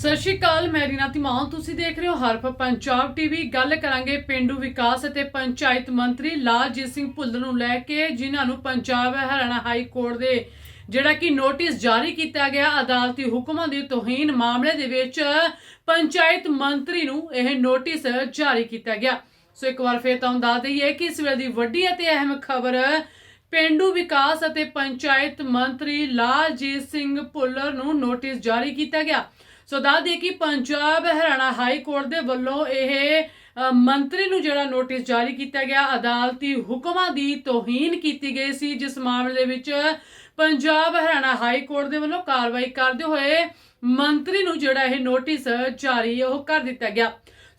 ਸਤਿ ਸ਼੍ਰੀ ਅਕਾਲ, ਮੈਂ ਰੀਨਾ ਧੀਮਾਨ। ਤੁਸੀਂ ਦੇਖ ਰਹੇ ਹੋ ਹਰਫ ਪੰਜਾਬ ਟੀਵੀ। ਗੱਲ ਕਰਾਂਗੇ ਪਿੰਡੂ ਵਿਕਾਸ ਅਤੇ ਪੰਚਾਇਤ ਮੰਤਰੀ ਲਾਲਜੀਤ ਸਿੰਘ ਭੁੱਲਰ ਨੂੰ ਲੈ ਕੇ, ਜਿਨ੍ਹਾਂ ਨੂੰ ਪੰਜਾਬ ਹਰਿਆਣਾ ਹਾਈ ਕੋਰਟ ਦੇ ਜਿਹੜਾ ਕਿ ਨੋਟਿਸ ਜਾਰੀ ਕੀਤਾ ਗਿਆ, ਅਦਾਲਤੀ ਹੁਕਮਾਂ ਦੀ ਤੋਹੀਨ ਮਾਮਲੇ ਦੇ ਵਿੱਚ ਪੰਚਾਇਤ ਮੰਤਰੀ ਨੂੰ ਇਹ ਨੋਟਿਸ ਜਾਰੀ ਕੀਤਾ ਗਿਆ। ਸੋ ਇੱਕ ਵਾਰ ਫੇਰ ਤੁਹਾਨੂੰ ਦੱਸ ਦਈਏ ਕਿ ਇਸ ਵੇਲੇ ਦੀ ਵੱਡੀ ਅਤੇ ਅਹਿਮ ਖਬਰ ਪਿੰਡੂ ਵਿਕਾਸ ਅਤੇ ਪੰਚਾਇਤ ਮੰਤਰੀ ਲਾਲਜੀਤ ਸਿੰਘ ਭੁੱਲਰ ਨੂੰ ਨੋਟਿਸ ਜਾਰੀ ਕੀਤਾ ਗਿਆ। ਸੋ ਦੱਸ ਦਈਏ ਕਿ ਪੰਜਾਬ ਹਰਿਆਣਾ ਹਾਈ ਕੋਰਟ ਦੇ ਵੱਲੋਂ ਇਹ ਮੰਤਰੀ ਨੂੰ ਜਿਹੜਾ ਨੋਟਿਸ ਜਾਰੀ ਕੀਤਾ ਗਿਆ, ਅਦਾਲਤੀ ਹੁਕਮਾਂ ਦੀ ਤੋਹੀਨ ਕੀਤੀ ਗਈ ਸੀ, ਜਿਸ ਮਾਮਲੇ ਦੇ ਵਿੱਚ ਪੰਜਾਬ ਹਰਿਆਣਾ ਹਾਈ ਕੋਰਟ ਦੇ ਵੱਲੋਂ ਕਾਰਵਾਈ ਕਰਦੇ ਹੋਏ ਮੰਤਰੀ ਨੂੰ ਜਿਹੜਾ ਇਹ ਨੋਟਿਸ ਜਾਰੀ ਉਹ ਕਰ ਦਿੱਤਾ ਗਿਆ।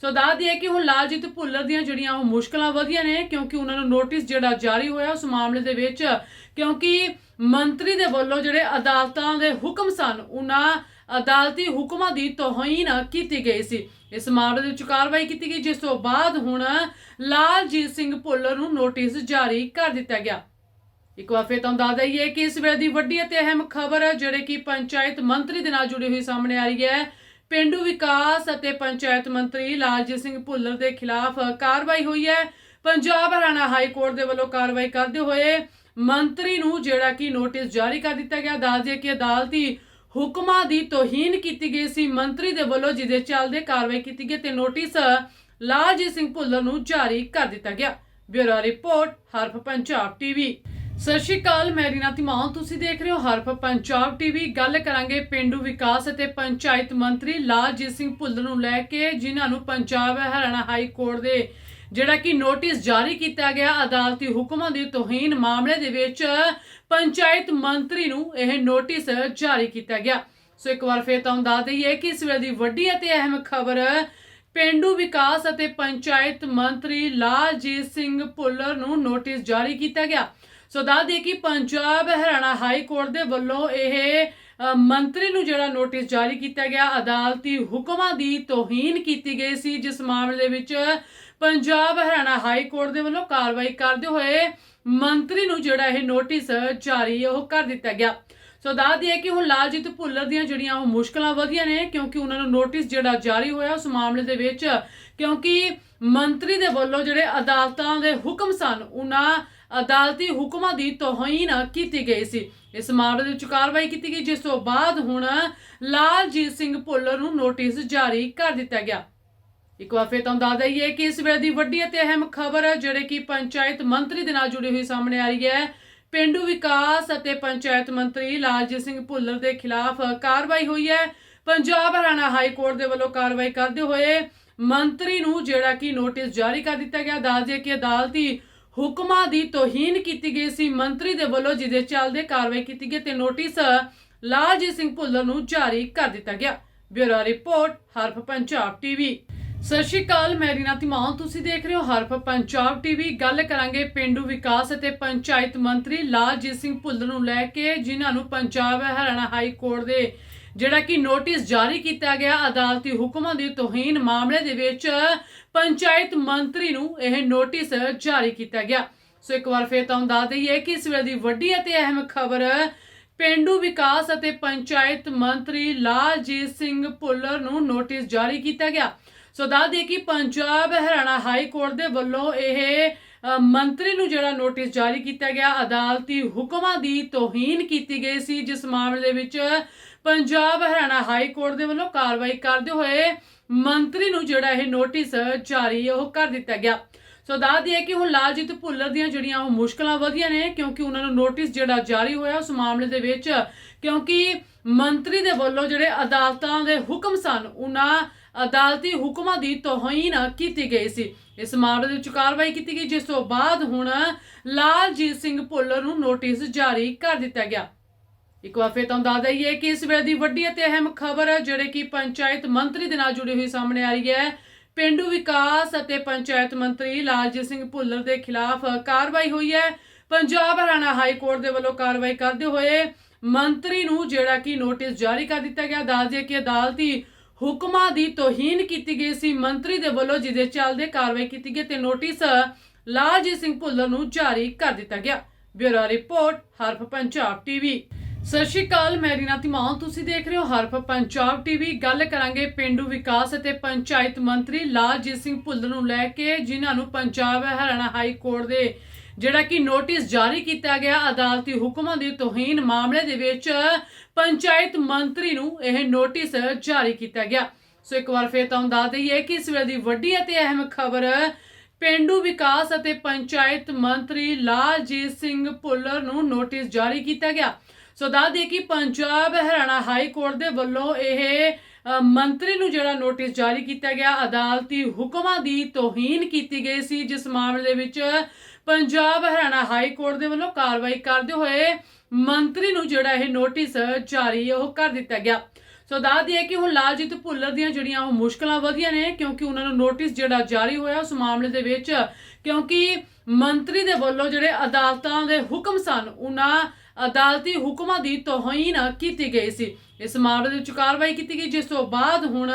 ਸੋ ਦੱਸ ਦਈਏ ਕਿ ਹੁਣ ਲਾਲਜੀਤ ਭੁੱਲਰ ਦੀਆਂ ਜਿਹੜੀਆਂ ਉਹ ਮੁਸ਼ਕਲਾਂ ਵਧੀਆਂ ਨੇ, ਕਿਉਂਕਿ ਉਹਨਾਂ ਨੂੰ ਨੋਟਿਸ ਜਿਹੜਾ ਜਾਰੀ ਹੋਇਆ, ਉਸ ਮਾਮਲੇ ਦੇ ਵਿੱਚ ਕਿਉਂਕਿ ਮੰਤਰੀ ਦੇ ਵੱਲੋਂ ਜਿਹੜੇ ਅਦਾਲਤਾਂ ਦੇ ਹੁਕਮ ਸਨ, ਉਹਨਾਂ ਅਦਾਲਤੀ ਹੁਕਮਾਂ ਦੀ ਤੋਹੀਨ ਕੀਤੀ ਗਈ ਸੀ। ਇਸ ਮਾਮਲੇ ਦੇ ਵਿੱਚ ਕਾਰਵਾਈ ਕੀਤੀ ਗਈ, ਜਿਸ ਤੋਂ ਬਾਅਦ ਹੁਣ ਲਾਲਜੀਤ ਸਿੰਘ ਭੁੱਲਰ ਨੂੰ ਨੋਟਿਸ ਜਾਰੀ ਕਰ ਦਿੱਤਾ ਗਿਆ। ਇੱਕ ਵਾਰ ਫਿਰ ਤੁਹਾਨੂੰ ਦੱਸ ਦਈਏ ਕਿ ਇਸ ਵੇਲੇ ਦੀ ਵੱਡੀ ਅਤੇ ਅਹਿਮ ਖਬਰ ਹੈ ਜਿਹੜੇ ਕਿ ਪੰਚਾਇਤ ਮੰਤਰੀ ਦੇ ਨਾਲ ਜੁੜੀ ਹੋਈ ਸਾਹਮਣੇ ਆ ਰਹੀ ਹੈ, ਪਿੰਡੂ ਵਿਕਾਸ ਅਤੇ ਪੰਚਾਇਤ ਮੰਤਰੀ ਲਾਲਜੀਤ ਸਿੰਘ ਭੁੱਲਰ ਦੇ ਖਿਲਾਫ ਕਾਰਵਾਈ ਹੋਈ ਹੈ। ਪੰਜਾਬ ਹਰਿਆਣਾ ਹਾਈ ਕੋਰਟ ਦੇ ਵੱਲੋਂ ਕਾਰਵਾਈ ਕਰਦੇ ਹੋਏ ਮੰਤਰੀ ਨੂੰ ਜਿਹੜਾ ਕਿ ਨੋਟਿਸ ਜਾਰੀ ਕਰ ਦਿੱਤਾ ਗਿਆ। ਦੱਸ ਦਈਏ ਕਿ ਅਦਾਲਤੀ ਹੁਕਮਾਂ ਦੀ ਤੋਹੀਨ ਕੀਤੀ ਗਈ ਸੀ। ਮੰਤਰੀ ਦੇ ਵੱਲੋਂ ਜਿਹਦੇ ਚੱਲਦੇ ਕਾਰਵਾਈ ਕੀਤੀ ਗਈ ਤੇ ਨੋਟਿਸ ਲਾਲਜੀਤ ਸਿੰਘ ਭੁੱਲਰ ਨੂੰ ਜਾਰੀ ਕਰ ਦਿੱਤਾ ਗਿਆ। Bureau report, Haraf Punjab TV. ਸਤਿ ਸ਼੍ਰੀ ਅਕਾਲ, ਮੈਂ ਰੀਨਾ ਧੀਮਾਨ ਤੁਸੀਂ ਦੇਖ ਰਹੇ ਹੋ ਹਰਫ ਪੰਜਾਬ ਟੀਵੀ। ਗੱਲ ਕਰਾਂਗੇ ਪਿੰਡੂ ਵਿਕਾਸ ਅਤੇ ਪੰਚਾਇਤ ਮੰਤਰੀ ਲਾਲਜੀਤ ਸਿੰਘ ਭੁੱਲਰ ਨੂੰ ਲੈ ਕੇ, ਜਿਨ੍ਹਾਂ ਨੂੰ ਪੰਜਾਬ ਹਰਿਆਣਾ ਹਾਈ ਕੋਰਟ ਦੇ ਜਿਹੜਾ ਕਿ ਨੋਟਿਸ ਜਾਰੀ ਕੀਤਾ ਗਿਆ ਅਦਾਲਤੀ ਹੁਕਮਾਂ ਦੀ ਤੋਹੀਨ ਮਾਮਲੇ ਦੇ ਵਿੱਚ ਪੰਚਾਇਤ ਮੰਤਰੀ ਨੂੰ ਇਹ ਨੋਟਿਸ ਜਾਰੀ ਕੀਤਾ ਗਿਆ। ਸੋ ਇੱਕ ਵਾਰ ਫੇਰ ਤੁਹਾਨੂੰ ਦੱਸ ਦਈਏ ਕਿ ਇਸ ਵੇਲੇ ਦੀ ਵੱਡੀ ਅਤੇ ਅਹਿਮ ਖਬਰ ਪਿੰਡੂ ਵਿਕਾਸ ਅਤੇ ਪੰਚਾਇਤ ਮੰਤਰੀ ਲਾਲਜੀਤ ਸਿੰਘ ਭੁੱਲਰ ਨੂੰ ਨੋਟਿਸ ਜਾਰੀ ਕੀਤਾ ਗਿਆ। ਸੋ ਦੱਸ ਦਈਏ ਕਿ ਪੰਜਾਬ ਹਰਿਆਣਾ ਹਾਈ ਕੋਰਟ ਦੇ ਵੱਲੋਂ ਇਹ ਮੰਤਰੀ ਨੂੰ ਜਿਹੜਾ ਨੋਟਿਸ ਜਾਰੀ ਕੀਤਾ ਗਿਆ, ਅਦਾਲਤੀ ਹੁਕਮਾਂ ਦੀ ਤੋਹੀਨ ਕੀਤੀ ਗਈ ਸੀ, ਜਿਸ ਮਾਮਲੇ ਦੇ ਵਿੱਚ ਪੰਜਾਬ ਹਰਿਆਣਾ ਹਾਈ ਕੋਰਟ ਦੇ ਵੱਲੋਂ ਕਾਰਵਾਈ ਕਰਦੇ ਹੋਏ ਮੰਤਰੀ ਨੂੰ ਜਿਹੜਾ ਇਹ ਨੋਟਿਸ ਜਾਰੀ, ਉਹ ਕਰ ਦਿੱਤਾ ਗਿਆ। ਸੋ ਦੱਸ ਦਈਏ ਕਿ ਹੁਣ ਲਾਲਜੀਤ ਭੁੱਲਰ ਦੀਆਂ ਜਿਹੜੀਆਂ ਉਹ ਮੁਸ਼ਕਲਾਂ ਵਧੀਆਂ ਨੇ, ਕਿਉਂਕਿ ਉਹਨਾਂ ਨੂੰ ਨੋਟਿਸ ਜਿਹੜਾ ਜਾਰੀ ਹੋਇਆ ਉਸ ਮਾਮਲੇ ਦੇ ਵਿੱਚ, ਕਿਉਂਕਿ ਮੰਤਰੀ ਦੇ ਵੱਲੋਂ ਜਿਹੜੇ ਅਦਾਲਤਾਂ ਦੇ ਹੁਕਮ ਸਨ, ਉਹਨਾਂ ਅਦਾਲਤੀ ਹੁਕਮਾਂ ਦੀ ਤੋਹੀਨ ਕੀਤੀ ਗਈ ਸੀ। ਇਸ ਮਾਮਲੇ ਦੇ ਵਿੱਚ ਕਾਰਵਾਈ ਕੀਤੀ ਗਈ, ਜਿਸ ਤੋਂ ਬਾਅਦ ਹੁਣ ਲਾਲਜੀਤ ਸਿੰਘ ਭੁੱਲਰ ਨੂੰ ਨੋਟਿਸ ਜਾਰੀ ਕਰ ਦਿੱਤਾ ਗਿਆ। ਇੱਕ ਵਾਰ ਫਿਰ ਤੁਹਾਨੂੰ ਦੱਸ ਦਈਏ ਕਿ ਇਸ ਵੇਲੇ ਦੀ ਵੱਡੀ ਅਤੇ ਅਹਿਮ ਖਬਰ, ਜਿਹੜੇ ਕਿ ਪੰਚਾਇਤ ਮੰਤਰੀ ਦੇ ਨਾਲ ਜੁੜੀ ਹੋਈ ਸਾਹਮਣੇ ਆ ਰਹੀ ਹੈ ਪਿੰਡੂ ਵਿਕਾਸ ਅਤੇ ਪੰਚਾਇਤ ਮੰਤਰੀ ਲਾਲਜੀਤ ਸਿੰਘ ਭੁੱਲਰ ਦੇ ਖਿਲਾਫ ਕਾਰਵਾਈ ਹੋਈ ਹੈ। ਪੰਜਾਬ ਹਰਿਆਣਾ ਹਾਈ ਕੋਰਟ ਦੇ ਵੱਲੋਂ ਕਾਰਵਾਈ ਕਰਦੇ ਹੋਏ ਮੰਤਰੀ ਨੂੰ ਜਿਹੜਾ ਕਿ ਨੋਟਿਸ ਜਾਰੀ ਕਰ ਦਿੱਤਾ ਗਿਆ ਦੱਸ ਦਈਏ ਕਿ ਅਦਾਲਤੀ ਹੁਕਮਾਂ ਦੀ ਤੋਹੀਨ ਕੀਤੀ ਗਈ ਸੀ। ਮੰਤਰੀ ਦੇ ਵੱਲੋਂ ਜਿਹਦੇ ਚੱਲਦੇ ਕਾਰਵਾਈ ਕੀਤੀ ਗਈ ਤੇ ਨੋਟਿਸ ਲਾਲਜੀਤ ਸਿੰਘ ਭੁੱਲਰ ਨੂੰ ਜਾਰੀ ਕਰ ਦਿੱਤਾ ਗਿਆ। Bureau report, Haraf Punjab TV. ਸਤਿ ਸ਼੍ਰੀ ਅਕਾਲ, ਮੈਂ ਰੀਨਾ ਧੀਮਾਨ। ਤੁਸੀਂ ਦੇਖ ਰਹੇ ਹੋ ਹਰਫ ਪੰਜਾਬ ਟੀਵੀ। ਗੱਲ ਕਰਾਂਗੇ ਪਿੰਡੂ ਵਿਕਾਸ ਅਤੇ ਪੰਚਾਇਤ ਮੰਤਰੀ ਲਾਲਜੀਤ ਸਿੰਘ ਭੁੱਲਰ ਨੂੰ ਲੈ ਕੇ, ਜਿਨ੍ਹਾਂ ਨੂੰ ਪੰਜਾਬ ਹਰਿਆਣਾ ਹਾਈ ਕੋਰਟ ਦੇ ਜਿਹੜਾ ਕਿ ਨੋਟਿਸ ਜਾਰੀ ਕੀਤਾ ਗਿਆ, ਅਦਾਲਤੀ ਹੁਕਮਾਂ ਦੀ ਤੋਹੀਨ ਮਾਮਲੇ ਦੇ ਵਿੱਚ ਪੰਚਾਇਤ ਮੰਤਰੀ ਨੂੰ ਇਹ ਨੋਟਿਸ ਜਾਰੀ ਕੀਤਾ ਗਿਆ। ਸੋ ਇੱਕ ਵਾਰ ਫੇਰ ਤੁਹਾਨੂੰ ਦੱਸ ਦਈਏ ਕਿ ਇਸ ਵੇਲੇ ਦੀ ਵੱਡੀ ਅਤੇ ਅਹਿਮ ਖਬਰ ਪਿੰਡੂ ਵਿਕਾਸ ਅਤੇ ਪੰਚਾਇਤ ਮੰਤਰੀ ਲਾਲਜੀਤ ਸਿੰਘ ਭੁੱਲਰ ਨੂੰ ਨੋਟਿਸ ਜਾਰੀ ਕੀਤਾ ਗਿਆ। ਸੋ ਦੱਸ ਦਈਏ ਕਿ ਪੰਜਾਬ ਹਰਿਆਣਾ ਹਾਈ ਕੋਰਟ ਦੇ ਵੱਲੋਂ ਇਹ ਮੰਤਰੀ ਨੂੰ ਜਿਹੜਾ ਨੋਟਿਸ ਜਾਰੀ ਕੀਤਾ ਗਿਆ, ਅਦਾਲਤੀ ਹੁਕਮਾਂ ਦੀ ਤੋਹੀਨ ਕੀਤੀ ਗਈ ਸੀ, ਜਿਸ ਮਾਮਲੇ ਦੇ ਵਿੱਚ ਪੰਜਾਬ ਹਰਿਆਣਾ ਹਾਈ ਕੋਰਟ ਦੇ ਵੱਲੋਂ ਕਾਰਵਾਈ ਕਰਦੇ ਹੋਏ ਮੰਤਰੀ ਨੂੰ ਜਿਹੜਾ ਇਹ ਨੋਟਿਸ ਜਾਰੀ ਉਹ ਕਰ ਦਿੱਤਾ ਗਿਆ। ਸੋ ਦੱਸ ਦਈਏ ਕਿ ਹੁਣ ਲਾਲਜੀਤ ਭੁੱਲਰ ਦੀਆਂ ਜਿਹੜੀਆਂ ਉਹ ਮੁਸ਼ਕਲਾਂ ਵਧੀਆਂ ਨੇ, ਕਿਉਂਕਿ ਉਹਨਾਂ ਨੂੰ ਨੋਟਿਸ ਜਿਹੜਾ ਜਾਰੀ ਹੋਇਆ ਉਸ ਮਾਮਲੇ ਦੇ ਵਿੱਚ, ਕਿਉਂਕਿ ਮੰਤਰੀ ਦੇ ਵੱਲੋਂ ਜਿਹੜੇ ਅਦਾਲਤਾਂ ਦੇ ਹੁਕਮ ਸਨ, ਉਹਨਾਂ ਅਦਾਲਤੀ ਹੁਕਮਾਂ ਦੀ ਤੋਹੀਨ ਕੀਤੀ ਗਈ ਸੀ। ਇਸ ਮਾਮਲੇ ਦੇ ਵਿੱਚ ਕਾਰਵਾਈ ਕੀਤੀ ਗਈ, ਜਿਸ ਤੋਂ ਬਾਅਦ ਹੁਣ ਲਾਲਜੀਤ ਸਿੰਘ ਭੁੱਲਰ ਨੂੰ ਨੋਟਿਸ ਜਾਰੀ ਕਰ ਦਿੱਤਾ ਗਿਆ। ਇੱਕ ਵਾਰ ਫਿਰ ਤੁਹਾਨੂੰ ਦੱਸ ਦਈਏ ਕਿ ਇਸ ਵੇਲੇ ਦੀ ਵੱਡੀ ਅਤੇ ਅਹਿਮ ਖਬਰ ਹੈ ਜਿਹੜੇ ਕਿ ਪੰਚਾਇਤ ਮੰਤਰੀ ਦੇ ਨਾਲ ਜੁੜੀ ਹੋਈ ਸਾਹਮਣੇ ਆ ਰਹੀ ਹੈ, ਪਿੰਡੂ ਵਿਕਾਸ ਅਤੇ ਪੰਚਾਇਤ ਮੰਤਰੀ ਲਾਲਜੀਤ ਸਿੰਘ ਭੁੱਲਰ ਦੇ ਖਿਲਾਫ ਕਾਰਵਾਈ ਹੋਈ ਹੈ। ਪੰਜਾਬ ਹਰਿਆਣਾ ਹਾਈ ਕੋਰਟ ਦੇ ਵੱਲੋਂ ਕਾਰਵਾਈ ਕਰਦੇ ਹੋਏ ਮੰਤਰੀ ਨੂੰ ਜਿਹੜਾ ਕਿ ਨੋਟਿਸ ਜਾਰੀ ਕਰ ਦਿੱਤਾ ਗਿਆ। ਦੱਸ ਦਈਏ ਕਿ ਅਦਾਲਤੀ ਹੁਕਮਾਂ ਦੀ ਤੋਹੀਨ ਕੀਤੀ ਗਈ ਸੀ। ਮੰਤਰੀ ਦੇ ਵੱਲੋਂ ਜਿਹਦੇ ਚੱਲਦੇ ਕਾਰਵਾਈ ਕੀਤੀ ਗਈ ਤੇ ਨੋਟਿਸ ਲਾਲਜੀਤ ਸਿੰਘ ਭੁੱਲਰ ਨੂੰ ਜਾਰੀ ਕਰ ਦਿੱਤਾ ਗਿਆ। Bureau report, Haraf Punjab TV. ਸਤਿ ਸ਼੍ਰੀ ਅਕਾਲ, ਮੈਂ ਰੀਨਾ ਤਿਮਾਨ ਤੁਸੀਂ ਦੇਖ ਰਹੇ ਹੋ ਹਰਫ ਪੰਜਾਬ ਟੀਵੀ। ਗੱਲ ਕਰਾਂਗੇ ਪਿੰਡੂ ਵਿਕਾਸ ਅਤੇ ਪੰਚਾਇਤ ਮੰਤਰੀ ਲਾਲਜੀਤ ਸਿੰਘ ਭੁੱਲਰ ਨੂੰ ਲੈ ਕੇ, ਜਿਨ੍ਹਾਂ ਨੂੰ ਪੰਜਾਬ ਹਰਿਆਣਾ ਹਾਈ ਕੋਰਟ ਦੇ ਜਿਹੜਾ ਕਿ ਨੋਟਿਸ ਜਾਰੀ ਕੀਤਾ ਗਿਆ ਅਦਾਲਤੀ ਹੁਕਮਾਂ ਦੀ ਤੋਹੀਨ ਮਾਮਲੇ ਦੇ ਵਿੱਚ ਪੰਚਾਇਤ ਮੰਤਰੀ ਨੂੰ ਇਹ ਨੋਟਿਸ ਜਾਰੀ ਕੀਤਾ ਗਿਆ। ਸੋ ਇੱਕ ਵਾਰ ਫੇਰ ਤੁਹਾਨੂੰ ਦੱਸ ਦਈਏ ਕਿ ਇਸ ਵੇਲੇ ਦੀ ਵੱਡੀ ਅਤੇ ਅਹਿਮ ਖਬਰ ਪਿੰਡੂ ਵਿਕਾਸ ਅਤੇ ਪੰਚਾਇਤ ਮੰਤਰੀ ਲਾਲਜੀਤ ਸਿੰਘ ਭੁੱਲਰ ਨੂੰ ਨੋਟਿਸ ਜਾਰੀ ਕੀਤਾ ਗਿਆ। ਸੋ ਦੱਸ ਦਈਏ ਕਿ ਪੰਜਾਬ ਹਰਿਆਣਾ ਹਾਈ ਕੋਰਟ ਦੇ ਵੱਲੋਂ ਇਹ ਮੰਤਰੀ ਨੂੰ ਜਿਹੜਾ ਨੋਟਿਸ ਜਾਰੀ ਕੀਤਾ ਗਿਆ, ਅਦਾਲਤੀ ਹੁਕਮਾਂ ਦੀ ਤੋਹੀਨ ਕੀਤੀ ਗਈ ਸੀ, ਜਿਸ ਮਾਮਲੇ ਦੇ ਵਿੱਚ ਪੰਜਾਬ ਹਰਿਆਣਾ ਹਾਈ ਕੋਰਟ ਦੇ ਵੱਲੋਂ ਕਾਰਵਾਈ ਕਰਦੇ ਹੋਏ ਮੰਤਰੀ ਨੂੰ ਜਿਹੜਾ ਇਹ ਨੋਟਿਸ ਜਾਰੀ ਉਹ ਕਰ ਦਿੱਤਾ ਗਿਆ। ਸੋ ਦੱਸ ਦਈਏ ਕਿ ਹੁਣ ਲਾਲਜੀਤ ਭੁੱਲਰ ਦੀਆਂ ਜਿਹੜੀਆਂ ਉਹ ਮੁਸ਼ਕਲਾਂ ਵਧੀਆਂ ਨੇ, ਕਿਉਂਕਿ ਉਹਨਾਂ ਨੂੰ ਨੋਟਿਸ ਜਿਹੜਾ ਜਾਰੀ ਹੋਇਆ, ਉਸ ਮਾਮਲੇ ਦੇ ਵਿੱਚ ਕਿਉਂਕਿ ਮੰਤਰੀ ਦੇ ਵੱਲੋਂ ਜਿਹੜੇ ਅਦਾਲਤਾਂ ਦੇ ਹੁਕਮ ਸਨ, ਉਹਨਾਂ ਅਦਾਲਤੀ ਹੁਕਮਾਂ ਦੀ ਤੋਹੀਨ ਕੀਤੀ ਗਈ ਸੀ। ਇਸ ਮਾਮਲੇ ਦੇ ਵਿੱਚ ਕਾਰਵਾਈ ਕੀਤੀ ਗਈ, ਜਿਸ ਤੋਂ ਬਾਅਦ ਹੁਣ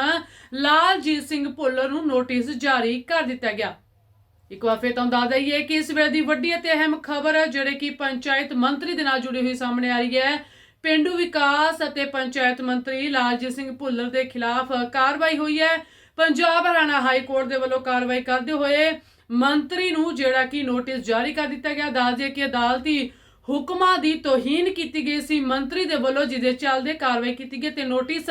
ਲਾਲਜੀਤ ਸਿੰਘ ਭੁੱਲਰ ਨੂੰ ਨੋਟਿਸ ਜਾਰੀ ਕਰ ਦਿੱਤਾ ਗਿਆ। ਇੱਕ ਵਾਰ ਫਿਰ ਤੁਹਾਨੂੰ ਦੱਸ ਦਈਏ ਕਿ ਇਸ ਵੇਲੇ ਦੀ ਵੱਡੀ ਅਤੇ ਅਹਿਮ ਖਬਰ ਜਿਹੜੇ ਕਿ ਪੰਚਾਇਤ ਮੰਤਰੀ ਦੇ ਨਾਲ ਜੁੜੀ ਹੋਈ ਸਾਹਮਣੇ ਆ ਰਹੀ ਹੈ, ਪਿੰਡੂ ਵਿਕਾਸ ਅਤੇ ਪੰਚਾਇਤ ਮੰਤਰੀ ਲਾਲਜੀਤ ਸਿੰਘ ਭੁੱਲਰ ਦੇ ਖਿਲਾਫ ਕਾਰਵਾਈ ਹੋਈ ਹੈ। ਪੰਜਾਬ ਹਰਿਆਣਾ ਹਾਈ ਕੋਰਟ ਦੇ ਵੱਲੋਂ ਕਾਰਵਾਈ ਕਰਦੇ ਹੋਏ ਮੰਤਰੀ ਨੂੰ ਜਿਹੜਾ ਕਿ ਨੋਟਿਸ ਜਾਰੀ ਕਰ ਦਿੱਤਾ ਗਿਆ। ਦੱਸ ਦਈਏ ਕਿ ਅਦਾਲਤੀ ਹੁਕਮਾਂ ਦੀ ਤੋਹੀਨ ਕੀਤੀ ਗਈ ਸੀ। ਮੰਤਰੀ ਦੇ ਵੱਲੋਂ ਜਿਹਦੇ ਚੱਲਦੇ ਕਾਰਵਾਈ ਕੀਤੀ ਗਈ ਤੇ ਨੋਟਿਸ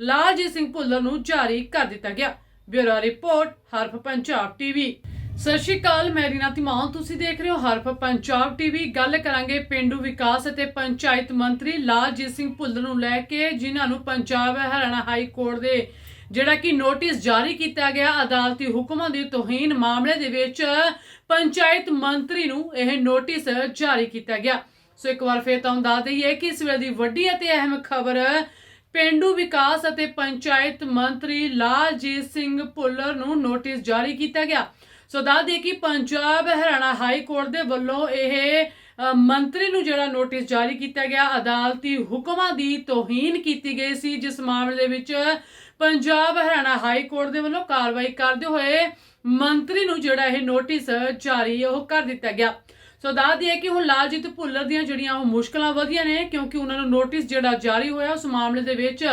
ਲਾਲਜੀਤ ਸਿੰਘ ਭੁੱਲਰ ਨੂੰ ਜਾਰੀ ਕਰ ਦਿੱਤਾ ਗਿਆ। Bureau report, Haraf Punjab TV. ਸਤਿ ਸ਼੍ਰੀ ਅਕਾਲ, ਮੈਂ ਰੀਨਾ ਧੀਮਾਨ ਤੁਸੀਂ ਦੇਖ ਰਹੇ ਹੋ ਹਰਫ ਪੰਜਾਬ ਟੀਵੀ। ਗੱਲ ਕਰਾਂਗੇ ਪਿੰਡੂ ਵਿਕਾਸ ਅਤੇ ਪੰਚਾਇਤ ਮੰਤਰੀ ਲਾਲਜੀਤ ਸਿੰਘ ਭੁੱਲਰ ਨੂੰ ਲੈ ਕੇ, ਜਿਨ੍ਹਾਂ ਨੂੰ ਪੰਜਾਬ ਹਰਿਆਣਾ ਹਾਈ ਕੋਰਟ ਦੇ ਜਿਹੜਾ ਕਿ ਨੋਟਿਸ ਜਾਰੀ ਕੀਤਾ ਗਿਆ ਅਦਾਲਤੀ ਹੁਕਮਾਂ ਦੀ ਤੋਹੀਨ ਮਾਮਲੇ ਦੇ ਵਿੱਚ ਪੰਚਾਇਤ ਮੰਤਰੀ ਨੂੰ ਇਹ ਨੋਟਿਸ ਜਾਰੀ ਕੀਤਾ ਗਿਆ। ਸੋ ਇੱਕ ਵਾਰ ਫੇਰ ਤੁਹਾਨੂੰ ਦੱਸ ਦਈਏ ਕਿ ਇਸ ਵੇਲੇ ਦੀ ਵੱਡੀ ਅਤੇ ਅਹਿਮ ਖਬਰ ਪਿੰਡੂ ਵਿਕਾਸ ਅਤੇ ਪੰਚਾਇਤ ਮੰਤਰੀ ਲਾਲਜੀਤ ਸਿੰਘ ਭੁੱਲਰ ਨੂੰ ਨੋਟਿਸ ਜਾਰੀ ਕੀਤਾ ਗਿਆ। ਸੋ ਦੱਸ ਦਈਏ ਕਿ ਪੰਜਾਬ ਹਰਿਆਣਾ ਹਾਈ ਕੋਰਟ ਦੇ ਵੱਲੋਂ ਇਹ ਮੰਤਰੀ ਨੂੰ ਜਿਹੜਾ ਨੋਟਿਸ ਜਾਰੀ ਕੀਤਾ ਗਿਆ, ਅਦਾਲਤੀ ਹੁਕਮਾਂ ਦੀ ਤੋਹੀਨ ਕੀਤੀ ਗਈ ਸੀ, ਜਿਸ ਮਾਮਲੇ ਦੇ ਵਿੱਚ ਪੰਜਾਬ ਹਰਿਆਣਾ ਹਾਈ ਕੋਰਟ ਦੇ ਵੱਲੋਂ ਕਾਰਵਾਈ ਕਰਦੇ ਹੋਏ ਮੰਤਰੀ ਨੂੰ ਜਿਹੜਾ ਇਹ ਨੋਟਿਸ ਜਾਰੀ ਉਹ ਕਰ ਦਿੱਤਾ ਗਿਆ। ਸੋ ਦੱਸ ਦਈਏ ਕਿ ਹੁਣ ਲਾਲਜੀਤ ਭੁੱਲਰ ਦੀਆਂ ਜਿਹੜੀਆਂ ਉਹ ਮੁਸ਼ਕਲਾਂ ਵਧੀਆਂ ਨੇ, ਕਿਉਂਕਿ ਉਹਨਾਂ ਨੂੰ ਨੋਟਿਸ ਜਿਹੜਾ ਜਾਰੀ ਹੋਇਆ ਉਸ ਮਾਮਲੇ ਦੇ ਵਿੱਚ,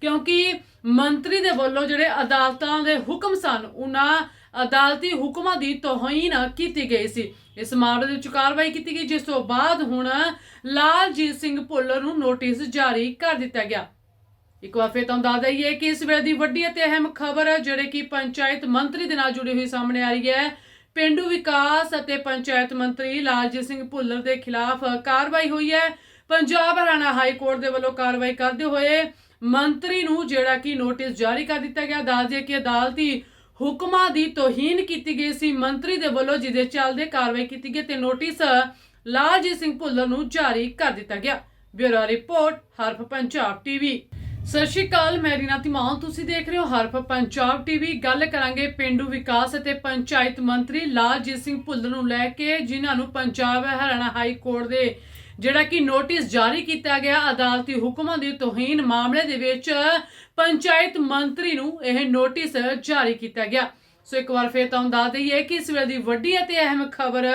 ਕਿਉਂਕਿ ਮੰਤਰੀ ਦੇ ਵੱਲੋਂ ਜਿਹੜੇ ਅਦਾਲਤਾਂ ਦੇ ਹੁਕਮ ਸਨ, ਉਹਨਾਂ ਅਦਾਲਤੀ ਹੁਕਮਾਂ ਦੀ ਤੋਹੀਨ ਕੀਤੀ ਗਈ ਸੀ। ਇਸ ਮਾਮਲੇ ਦੇ ਵਿੱਚ ਕਾਰਵਾਈ ਕੀਤੀ ਗਈ, ਜਿਸ ਤੋਂ ਬਾਅਦ ਹੁਣ ਲਾਲਜੀਤ ਸਿੰਘ ਭੁੱਲਰ ਨੂੰ ਨੋਟਿਸ ਜਾਰੀ ਕਰ ਦਿੱਤਾ ਗਿਆ। ਇੱਕ ਵਾਰ ਫਿਰ ਤੁਹਾਨੂੰ ਦੱਸ ਦਈਏ ਕਿ ਇਸ ਵੇਲੇ ਦੀ ਵੱਡੀ ਅਤੇ ਅਹਿਮ ਖਬਰ ਜਿਹੜੇ ਕਿ ਪੰਚਾਇਤ ਮੰਤਰੀ ਦੇ ਨਾਲ ਜੁੜੀ ਹੋਈ ਸਾਹਮਣੇ ਆ ਰਹੀ ਹੈ, ਪਿੰਡੂ ਵਿਕਾਸ ਅਤੇ ਪੰਚਾਇਤ ਮੰਤਰੀ ਲਾਲਜੀਤ ਸਿੰਘ ਭੁੱਲਰ ਦੇ ਖਿਲਾਫ ਕਾਰਵਾਈ ਹੋਈ ਹੈ। ਪੰਜਾਬ ਹਰਿਆਣਾ ਹਾਈ ਕੋਰਟ ਦੇ ਵੱਲੋਂ ਕਾਰਵਾਈ ਕਰਦੇ ਹੋਏ ਮੰਤਰੀ ਨੂੰ ਜਿਹੜਾ ਕਿ ਨੋਟਿਸ ਜਾਰੀ ਕਰ ਦਿੱਤਾ ਗਿਆ। ਦੱਸ ਦਈਏ ਕਿ ਅਦਾਲਤੀ ਹੁਕਮਾਂ ਦੀ ਤੋਹੀਨ ਕੀਤੀ ਗਈ ਸੀ। ਮੰਤਰੀ ਦੇ ਵੱਲੋਂ ਜਿਹਦੇ ਚੱਲਦੇ ਕਾਰਵਾਈ ਕੀਤੀ ਗਈ ਤੇ ਨੋਟਿਸ ਲਾਲਜੀਤ ਸਿੰਘ ਭੁੱਲਰ ਨੂੰ ਜਾਰੀ ਕਰ ਦਿੱਤਾ ਗਿਆ। Bureau report, Haraf Punjab TV. ਸਤਿ ਸ਼੍ਰੀ ਅਕਾਲ, ਮੈਂ ਰੀਨਾ ਧੀਮਾਨ ਤੁਸੀਂ ਦੇਖ ਰਹੇ ਹੋ ਹਰਫ ਪੰਜਾਬ ਟੀਵੀ। ਗੱਲ ਕਰਾਂਗੇ ਪਿੰਡੂ ਵਿਕਾਸ ਅਤੇ ਪੰਚਾਇਤ ਮੰਤਰੀ ਲਾਲਜੀਤ ਸਿੰਘ ਭੁੱਲਰ ਨੂੰ ਲੈ ਕੇ, ਜਿਨ੍ਹਾਂ ਨੂੰ ਪੰਜਾਬ ਹਰਿਆਣਾ ਹਾਈ ਕੋਰਟ ਦੇ ਜਿਹੜਾ ਕਿ ਨੋਟਿਸ ਜਾਰੀ ਕੀਤਾ ਗਿਆ ਅਦਾਲਤੀ ਹੁਕਮਾਂ ਦੀ ਤੋਹੀਨ ਮਾਮਲੇ ਦੇ ਵਿੱਚ ਪੰਚਾਇਤ ਮੰਤਰੀ ਨੂੰ ਇਹ ਨੋਟਿਸ ਜਾਰੀ ਕੀਤਾ ਗਿਆ। ਸੋ ਇੱਕ ਵਾਰ ਫੇਰ ਤੁਹਾਨੂੰ ਦੱਸ ਦਈਏ ਕਿ ਇਸ ਵੇਲੇ ਦੀ ਵੱਡੀ ਅਤੇ ਅਹਿਮ ਖਬਰ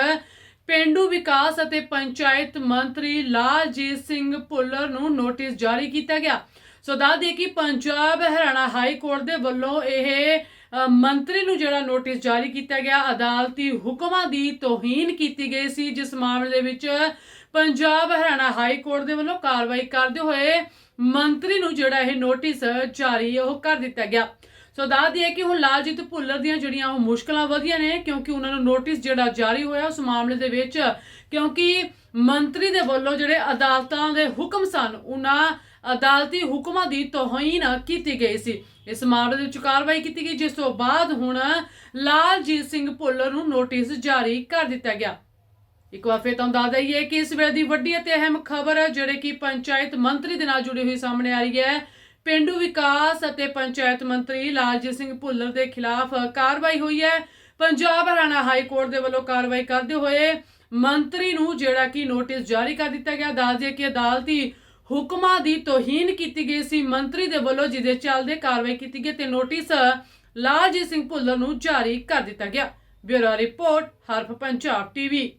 ਪਿੰਡੂ ਵਿਕਾਸ ਅਤੇ ਪੰਚਾਇਤ ਮੰਤਰੀ ਲਾਲਜੀਤ ਸਿੰਘ ਭੁੱਲਰ ਨੂੰ ਨੋਟਿਸ ਜਾਰੀ ਕੀਤਾ ਗਿਆ। ਸੋ ਦੱਸ ਦਈਏ ਕਿ ਪੰਜਾਬ ਹਰਿਆਣਾ ਹਾਈ ਕੋਰਟ ਦੇ ਵੱਲੋਂ ਇਹ ਮੰਤਰੀ ਨੂੰ ਜਿਹੜਾ ਨੋਟਿਸ ਜਾਰੀ ਕੀਤਾ ਗਿਆ, ਅਦਾਲਤੀ ਹੁਕਮਾਂ ਦੀ ਤੋਹੀਨ ਕੀਤੀ ਗਈ ਸੀ, ਜਿਸ ਮਾਮਲੇ ਦੇ ਵਿੱਚ ਪੰਜਾਬ ਹਰਿਆਣਾ ਹਾਈ ਕੋਰਟ ਦੇ ਵੱਲੋਂ ਕਾਰਵਾਈ ਕਰਦੇ ਹੋਏ ਮੰਤਰੀ ਨੂੰ ਜਿਹੜਾ ਇਹ ਨੋਟਿਸ ਜਾਰੀ ਉਹ ਕਰ ਦਿੱਤਾ ਗਿਆ। ਸੋ ਦੱਸ ਦਈਏ ਕਿ ਹੁਣ ਲਾਲਜੀਤ ਭੁੱਲਰ ਦੀਆਂ ਜਿਹੜੀਆਂ ਉਹ ਮੁਸ਼ਕਲਾਂ ਵਧੀਆਂ ਨੇ, ਕਿਉਂਕਿ ਉਹਨਾਂ ਨੂੰ ਨੋਟਿਸ ਜਿਹੜਾ ਜਾਰੀ ਹੋਇਆ ਉਸ ਮਾਮਲੇ ਦੇ ਵਿੱਚ, ਕਿਉਂਕਿ ਮੰਤਰੀ ਦੇ ਵੱਲੋਂ ਜਿਹੜੇ ਅਦਾਲਤਾਂ ਦੇ ਹੁਕਮ ਸਨ, ਉਹਨਾਂ ਅਦਾਲਤੀ ਹੁਕਮਾਂ ਦੀ ਤੋਹੀਨ ਕੀਤੀ ਗਈ ਸੀ। ਇਸ ਮਾਮਲੇ ਦੇ ਵਿੱਚ ਕਾਰਵਾਈ ਕੀਤੀ ਗਈ, ਜਿਸ ਤੋਂ ਬਾਅਦ ਹੁਣ ਲਾਲਜੀਤ ਸਿੰਘ ਭੁੱਲਰ ਨੂੰ ਨੋਟਿਸ ਜਾਰੀ ਕਰ ਦਿੱਤਾ ਗਿਆ। ਇੱਕ ਵਾਰ ਫਿਰ ਤੁਹਾਨੂੰ ਦੱਸ ਦਈਏ ਕਿ ਇਸ ਵੇਲੇ ਦੀ ਵੱਡੀ ਅਤੇ ਅਹਿਮ ਖਬਰ ਜਿਹੜੇ ਕਿ ਪੰਚਾਇਤ ਮੰਤਰੀ ਦੇ ਨਾਲ ਜੁੜੀ ਹੋਈ ਸਾਹਮਣੇ ਆ ਰਹੀ ਹੈ। ਪਿੰਡੂ ਵਿਕਾਸ ਅਤੇ ਪੰਚਾਇਤ ਮੰਤਰੀ ਲਾਲਜੀਤ ਸਿੰਘ ਭੁੱਲਰ ਦੇ ਖਿਲਾਫ ਕਾਰਵਾਈ ਹੋਈ ਹੈ। ਪੰਜਾਬ ਹਰਿਆਣਾ ਹਾਈ ਕੋਰਟ ਦੇ ਵੱਲੋਂ ਕਾਰਵਾਈ ਕਰਦੇ ਹੋਏ ਮੰਤਰੀ ਨੂੰ ਜਿਹੜਾ ਕਿ ਨੋਟਿਸ ਜਾਰੀ ਕਰ ਦਿੱਤਾ ਗਿਆ। ਦੱਸ ਦਈਏ ਕਿ ਅਦਾਲਤੀ ਹੁਕਮਾਂ ਦੀ ਤੋਹੀਨ ਕੀਤੀ ਗਈ ਸੀ। ਮੰਤਰੀ ਦੇ ਵੱਲੋਂ ਜਿਹਦੇ ਚੱਲਦੇ ਕਾਰਵਾਈ ਕੀਤੀ ਗਈ ਤੇ ਨੋਟਿਸ ਲਾਲਜੀਤ ਸਿੰਘ ਭੁੱਲਰ ਨੂੰ ਜਾਰੀ ਕਰ ਦਿੱਤਾ ਗਿਆ। Bureau report, Haraf Punjab TV.